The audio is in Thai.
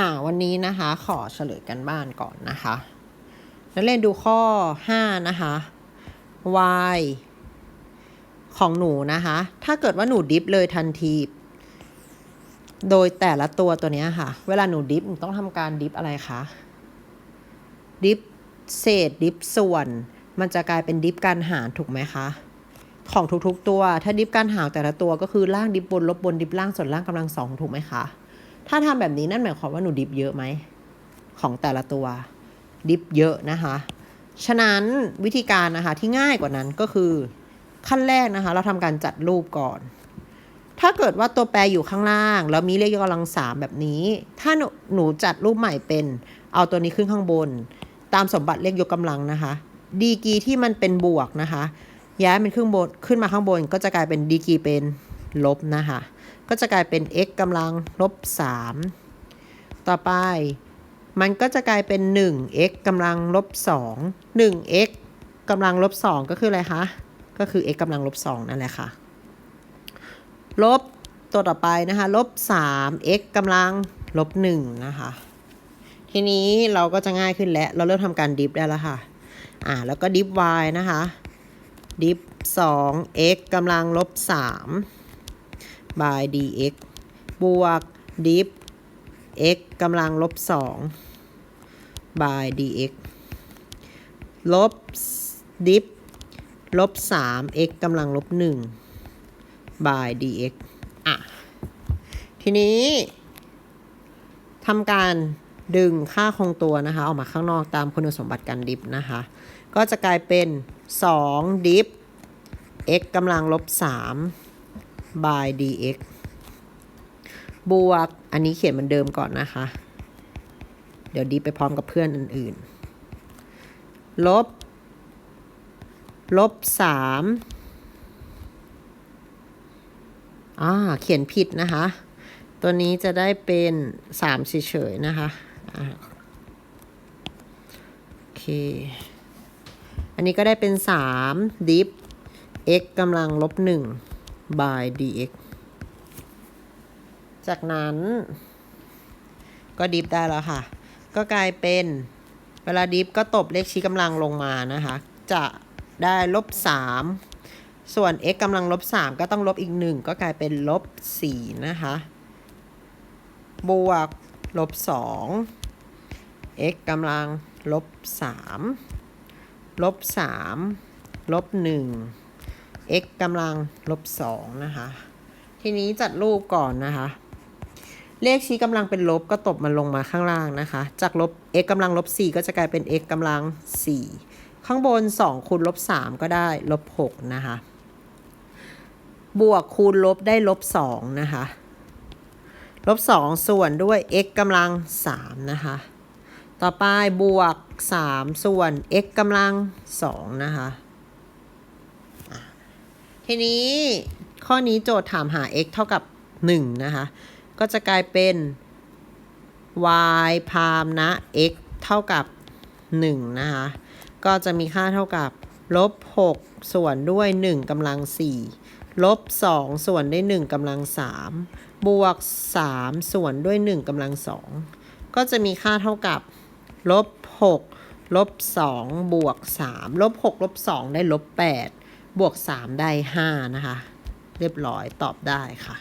อ่าวันนี้นะคะ ขอเฉลยกันบ้านก่อนนะคะนักเรียนดูข้อ 5 นะคะ y ของหนูนะคะ ถ้าเกิดว่าหนูดิฟเลยทันที โดยแต่ละตัวตัวนี้ค่ะ เวลาหนูดิฟต้องทำการดิฟอะไรคะ ดิฟเศษดิฟส่วน มันจะกลายเป็นดิฟการหารถูกไหมคะ ของทุกๆตัว ถ้าดิฟการหารแต่ละตัวก็คือล่างดิฟบนลบบนดิฟล่างส่วนล่างกำลังสองถูกไหมคะ ถ้าทำแบบนี้นั่นหมายความว่าหนูดิฟเยอะไหมของแต่ละตัวดิฟเยอะนะคะ ฉะนั้นวิธีการนะคะที่ง่ายกว่านั้นก็คือขั้นแรกนะคะ เราทำการจัดรูปก่อน ถ้าเกิดว่าตัวแปรอยู่ข้างล่าง แล้วมีเลขยกกำลังสามแบบนี้ ถ้าหนูหนูจัดรูปใหม่เป็นเอาตัวนี้ขึ้นข้างบน ตามสมบัติเลขยกกำลังนะคะ ดีกีที่มันเป็นบวกนะคะ ย้ายมันขึ้นบนขึ้นมาข้างบนก็จะกลายเป็นดีกีเป็น ลบนะคะ ก็จะกลายเป็น x กำลังลบ 3 ต่อไป มันก็จะกลายเป็น 1x กำลังลบ 2 1x กำลังลบ 2 ก็คืออะไรคะ ก็คือ x กำลังลบ 2 นั่นแหละค่ะ ลบตัวต่อไปนะคะ ลบ 3x กำลังลบ 1 นะคะ ทีนี้เราก็จะง่ายขึ้นแล้ว เราเริ่มทำการดิฟได้แล้วค่ะ อ่า แล้วก็ดิฟ y นะคะ ดิฟ 2x กำลังลบ 3 by dx บวกดิฟ x กำลังลบ2 by dx ลบดิฟลบ 3x กำลังลบ1 by dx อะ ทีนี้ทำการดึงค่าคงตัวนะคะ ออกมาข้างนอกตามคุณสมบัติการดิฟนะคะ ก็จะกลายเป็น 2 ดิฟ x กำลังลบ 3 by dx บวก อันนี้เขียนเหมือนเดิมก่อนนะคะ เดี๋ยวดิฟไปพร้อมกับเพื่อนอื่นๆ ลบ ลบ3อ่า เขียนผิดนะคะ ตัวนี้จะได้เป็น3เฉยๆนะคะโอเค อันนี้ก็ได้เป็น3ดิฟ x กำลังลบ1 by dx จากนั้น ก็ดิฟได้แล้วค่ะ ก็กลายเป็นเวลาดิฟก็ตบเลขชี้กำลังลงมานะคะ จะได้ลบ3ส่วน x กำลังลบ3ก็ต้องลบอีก1ก็กลายเป็นลบ4นะคะ บวกลบ2 x กำลังลบ3ลบ3ลบ1 x กำลังลบ2นะคะ ทีนี้จัดรูปก่อนนะคะ เลขชี้กำลังเป็นลบก็ตบมันลงมาข้างล่างนะคะ จากลบ x กำลังลบ4ก็จะกลายเป็น x กำลัง 4 ข้างบน 2คูณลบ3ก็ได้ลบ6นะคะ บวกคูณลบได้ลบ2นะคะ ลบ2ส่วนด้วย x กำลัง3นะคะ ต่อไปบวก 3 ส่วน x กำลัง2นะคะ ทีนี้ข้อนี้โจทย์ถามหา x เท่ากับ 1 นะคะ ก็จะกลายเป็น y พามนะ x เท่ากับ 1 นะคะ ก็จะมีค่าเท่ากับลบ6ส่วนด้วย 1กำลัง 4 ลบ 2 ส่วนด้วย 1กำลัง 3 บวก 3 ส่วนด้วย 1กำลัง 2 ก็จะมีค่าเท่ากับลบ6ลบ2บวก3ลบ6ลบ2ได้ลบ8 บวก 3 ได้ 5 นะคะ เรียบร้อยตอบได้ค่ะ